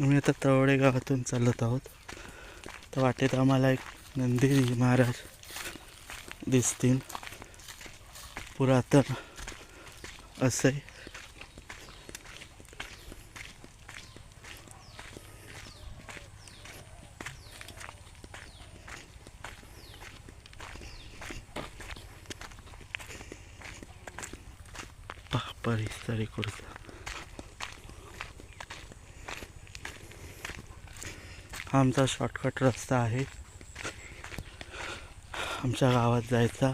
आम्ही आता तळवडे गावातून चालत आहोत. तर वाटेत आम्हाला एक नंदी महाराज दिसतील. पुरातन असे पहा परिसरी कुर्ता हा आमचा शॉर्टकट रस्ता आहे. आमच्या गावात जायचा.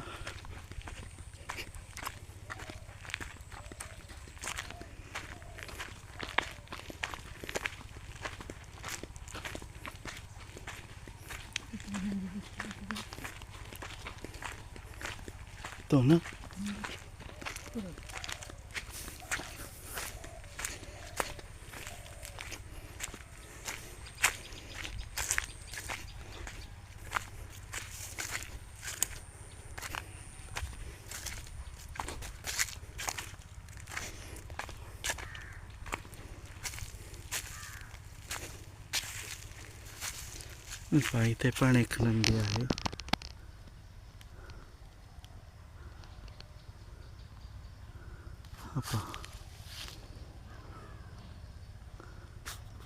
तो ना? इथे पण एक नंदी आहे.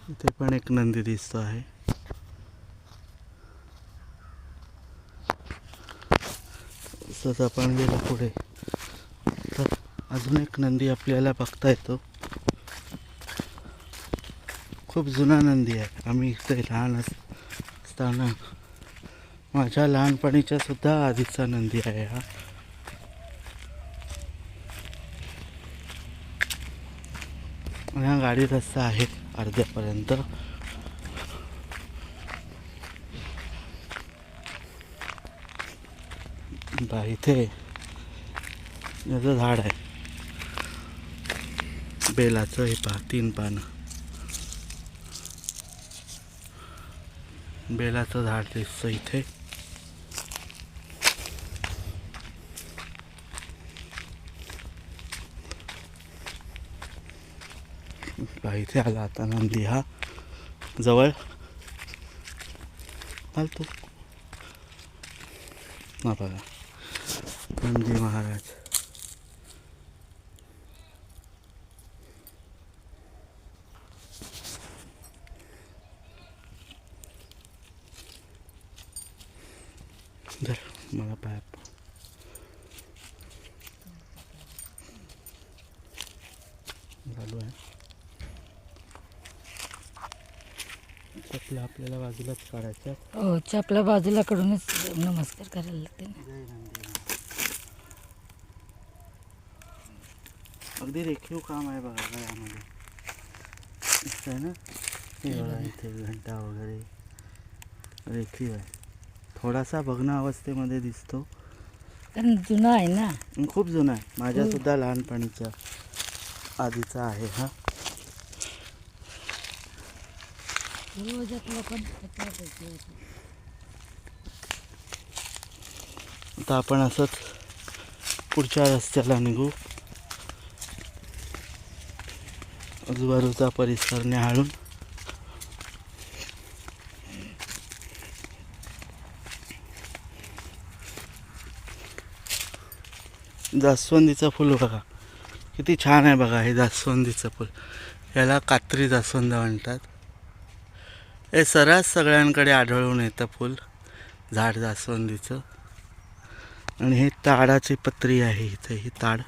इथे पण एक नंदी दिसतो आहे. तसंच आपण गेलो पुढे. तर अजून एक नंदी आपल्याला बघता येतो. खूप जुना नंदी आहे. आम्ही इथे लहान असतो असताना माझ्या लहानपणीच्या सुद्धा आधीचा नंदी आहे हा. ह्या गाडी रस्ता आहे अर्ध्यापर्यंत. बा इथे याचं झाड आहे. बेलाचं हे पहा तीन पानं. बेलाचं झाड दिसतं इथे. बा इथे आला आता नंदी हा. जवळ. चालतो ना बघा. नंदी महाराज. मला पाय चालू आहे. चपला आपल्याला बाजूलाच काढायच्या हो चपला बाजूला कडूनच नमस्कार करायला लागते. ना अगदी रेखीव काम आहे बघा गळ्यामध्ये दिसतंय ना? हे बघा इथे घंटा वगैरे. रेखीव आहे. थोडासा भग्न अवस्थेमध्ये दिसतो. कारण जुना आहे ना. खूप जुना आहे. माझ्या सुद्धा लहानपणीच्या आधीचा आहे हा. आता आपण असंच पुढच्या रस्त्याला निघू. आजूबाजूचा परिसर निहाळून. जास्वंदीचं फुल बघा. किती छान आहे बघा हे जास्वंदीचं फुल. याला कात्री जास्वंद म्हणतात. हे सर्रास सगळ्यांकडे आढळून येतं फुल. झाड जास्वंदीचं. आणि हे ताडाची पत्री आहे इथं ही ताड.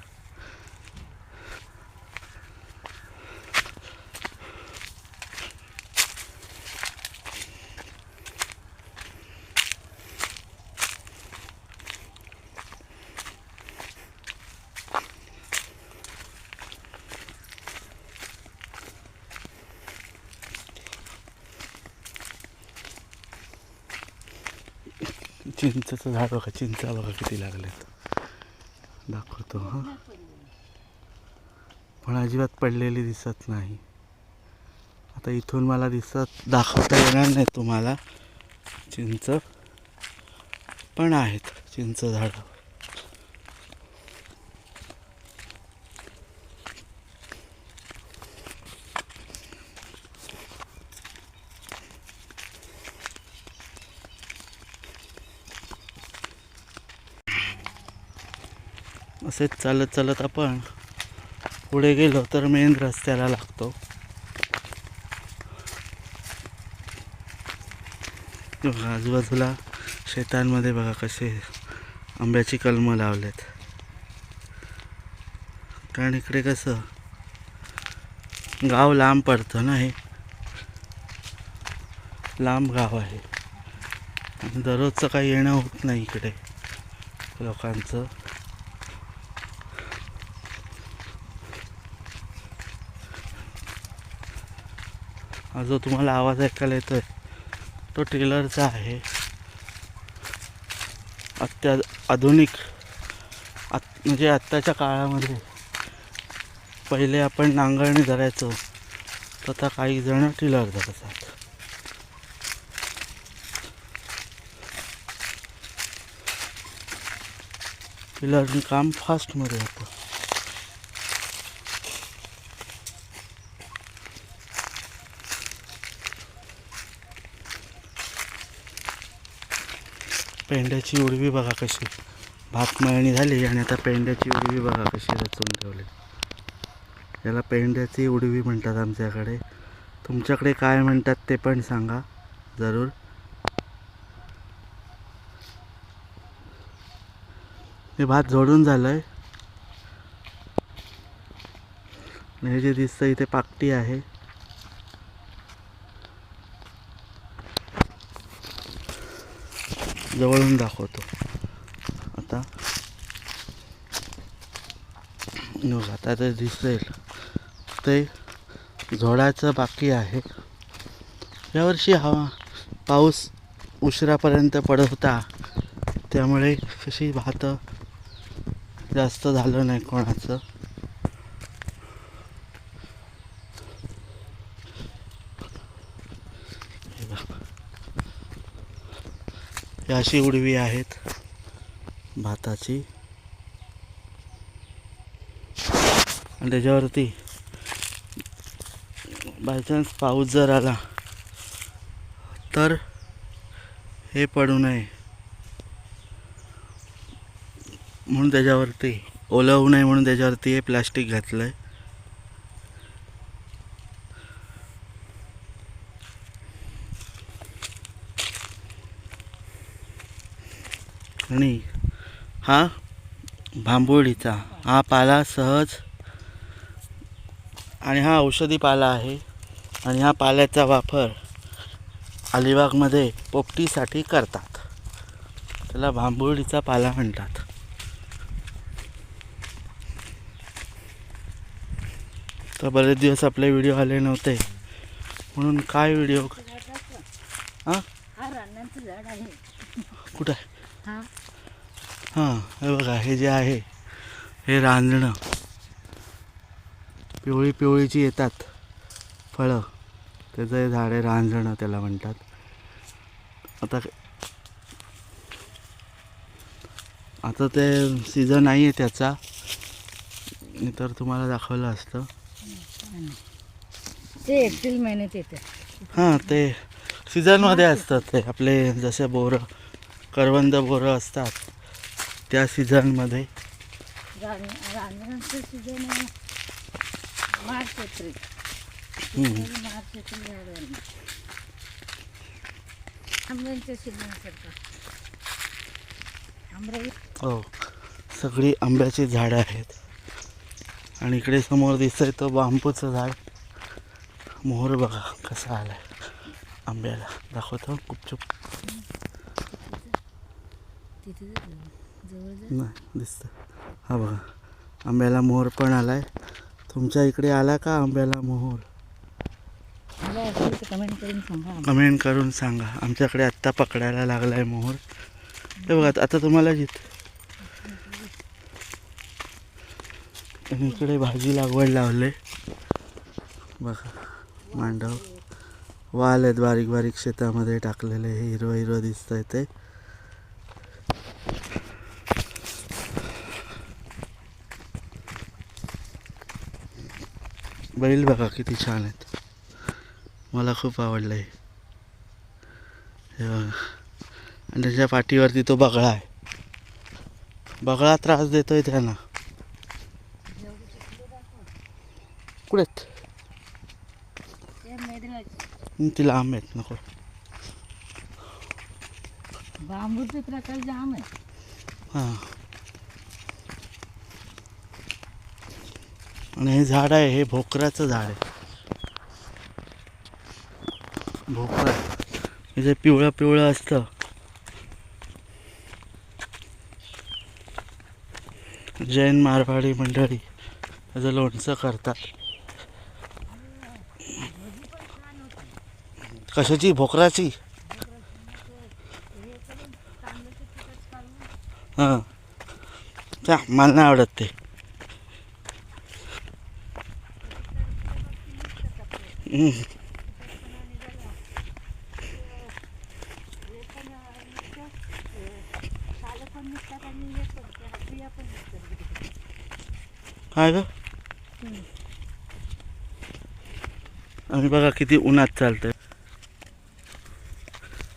चिंचचं झाड बघा चिंचा बघा किती लागलेत. दाखवतो हां. पण अजिबात पडलेली दिसत नाही. आता इथून मला दिसत दाखवता येणार नाही तुम्हाला. चिंच पण आहेत चिंच झाडं. असेच चालत चालत आपण पुढे गेलो तर मेन रस्त्याला लागतो. बघा, आजूबाजूला शेतांमध्ये बघा कसे आंब्याची कलमं लावलेत. कारण इकडे कसं गाव लांब पडतं ना हे. लांब गाव आहे. दररोजचं काही येणं होत नाही इकडे लोकांचं. हा जो तुम्हाला आवाज ऐकायला येतोय तो टेलरचा आहे. अत्या आधुनिक आत म्हणजे आत्ताच्या काळामध्ये पहिले आपण नांगरणी धरायचो तर आता काही जण ट्रेलर धरतात. टिलरने काम फास्टमध्ये होतं. पेंड्याची उडवी बघा कशी. भात मळणी झाली आणि आता पेंड्याची उडवी बघा कशी रचून ठेवली. याला पेंड्याची उडवी म्हणतात आमच्याकडे. तुमच्याकडे काय म्हणतात ते पण सांगा जरूर. हे भात झोडून झालं आहे हे जे दिसतं इथे पाकटी आहे. जवळून दाखवतो. आता आता ते दिसेल. ते झोडाचं बाकी आहे. यावर्षी हवा पाऊस उशिरापर्यंत पडत होता. त्यामुळे कशी भात जास्त झालं नाही कोणाचं हे बघा. ही अशी उडवी आहेत. भाताची. आणि त्याच्यावरती बायचान्स पाऊस जर आला तर हे पडू नये. म्हणून त्याच्यावरती ओलं होऊ नये म्हणून त्याच्यावरती हे प्लास्टिक घातलं आहे आणि हा भांबोळीचा. हा पाला सहज आणि हा औषधी पाला आहे. आणि हा पाल्याचा वापर अलिबागमध्ये पोपटीसाठी करतात. त्याला भांबोळीचा पाला म्हणतात. तर बरेच दिवस आपले व्हिडिओ आले नव्हते. म्हणून काय व्हिडिओ? हां? कुठं आहे. हा हां बघा हे जे आहे हे रांजणं. पिवळी पिवळीची येतात फळं. त्याचं हे झाड आहे रांजणं त्याला म्हणतात. आता आता ते सीझन नाही आहे त्याचा तर तुम्हाला दाखवलं असतं. ते एप्रिल महिन्यात येते. हां ते सीझनमध्ये असतात ते आपले जसे बोरं. करवंद बोरं असतात त्या सीझनमध्ये रांजणांचं सीजन मार्च एप्रिल. हम्म. मार्च एप्रिल झाड आहे आंब्यांचं सीजन सारखं आंबराई हो. सगळी आंब्याची झाडं आहेत. आणि इकडे समोर दिसतंय तो बांबूचं झाड. मोहर बघा कसा आलाय. आंब्याला. दाखवतो. गुपचूप. तिथे जवळ जवळ नाही दिसतं. हा बघा आंब्याला मोहर पण आलाय. तुमच्या इकडे आला का आंब्याला मोहर? कमेंट करून सांगा कमेंट करून सांगा. आमच्याकडे आत्ता पकडायला लागलाय मोहर. हे बघा आता तुम्हाला आणि इकडे भाजी लागवड लावले बघा मांडव. वाल आहेत बारीक बारीक शेतामध्ये टाकलेले. हे हिरवं हिरवं दिसतंय ते. बैल बघा किती छान आहेत मला खूप आवडलं आहे हे बघा. आणि त्याच्या पाठीवरती तो बगळा आहे. बगळा त्रास देतोय त्यांना. कुठेत ती लांब आहेत नको. बांबूचे प्रकार जाम आहे हां. आणि हे झाड आहे हे भोकराचं झाड आहे. भोकर हे जे पिवळं पिवळं असतं. जैन मारवाडी मंडळी त्याचं लोणचं करतात. कशाची? भोकराची? हां. त्या मला नाही आवडत ते. काय ग? आम्ही बघा किती उन्हात चालतंय.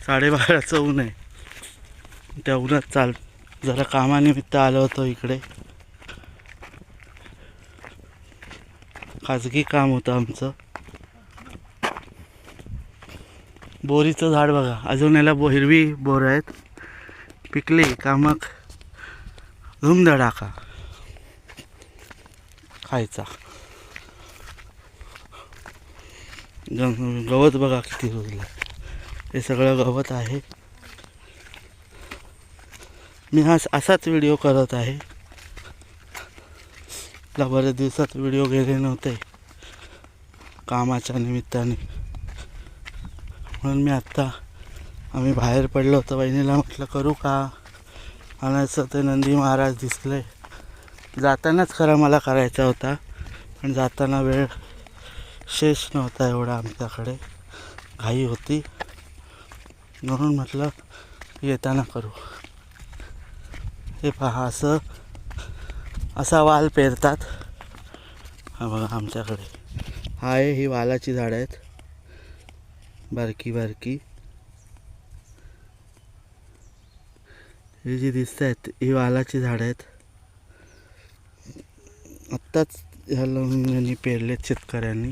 साडेबाराचं ऊन आहे. त्या उन्हात चाल जरा कामानिमित्त आलो होतो इकडे. खाजगी काम होतं आमचं. बोरीचं झाड बघा. अजून याला बो हिरवी बोर आहेत. पिकली का मग धुमधडाका. खायचा. गवत बघा किती रुजलं हे सगळं गवत आहे. मी हा असाच व्हिडिओ करत आहे. बऱ्याच दिवसात व्हिडिओ गेले नव्हते. कामाच्या निमित्ताने. म्हणून मी आत्ता आम्ही बाहेर पडलो होतो. वहिनीला म्हटलं करू का? आणायचं ते नंदी महाराज दिसले. जातानाच खरं मला करायचा होता पण जाताना वेळ शेष नव्हता एवढा आमच्याकडे. घाई होती. म्हणून म्हटलं येताना करू. हे पहा असं असा वाल पेरतात. हा बघा आमच्याकडे. हा आहे ही वालाची झाडं आहेत. बारकी बारकी. ही जी दिसत आहेत ही वालाची झाडं आहेत. आत्ताच ह्या लवंगांनी पेरलेत शेतकऱ्यांनी.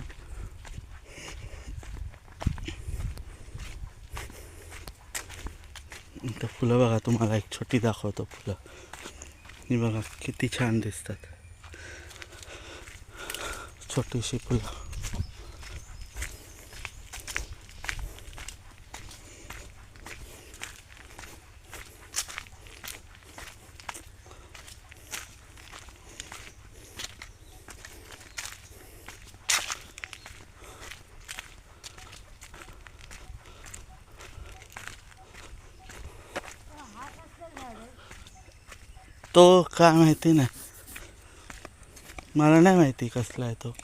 इथं फुलं बघा तुम्हाला एक छोटी दाखवतो फुलं. ही बघा किती छान दिसतात. छोटीशी फुलं. तो काय माहिती नाही. मला नाही माहिती कसला आहे तो.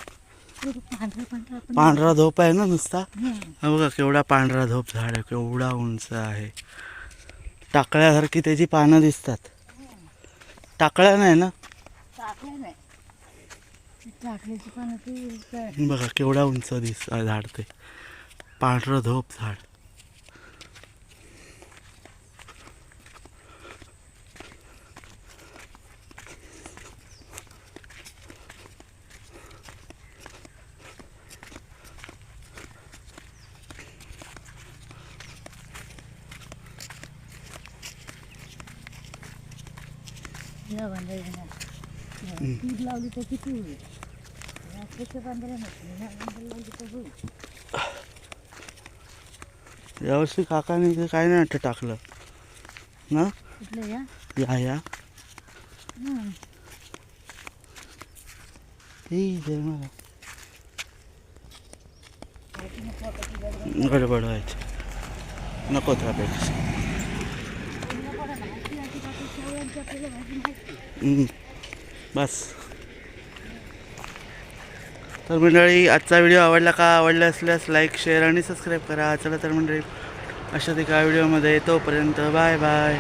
पांढरा धोप आहे ना नुसता? हा बघा केवढा पांढरा धोप झाड आहे केवढा उंच आहे. टाकळ्यासारखी त्याची पानं दिसतात. टाकळ्या नाही ना? बघा केवढा उंच दिस झाड ते. पांढरं धोप झाड. या बांधायला पीठ लावली तर किती होईल? याच्याच्या बांधायला नसली ह्या बांधायला लावली तर होईल. यावर्षी काकाने काय नाही वाटतं टाकलं. ना? कुठलं या? या या. गडबड व्हायची. नको त्यापेक्षा हम्म. बस. तर मंडळी आजचा व्हिडिओ आवडला का? आवडला असल्यास लाईक शेअर आणि सबस्क्राईब करा. चला तर मंडळी अशाच एका व्हिडिओमध्ये तोपर्यंत बाय बाय.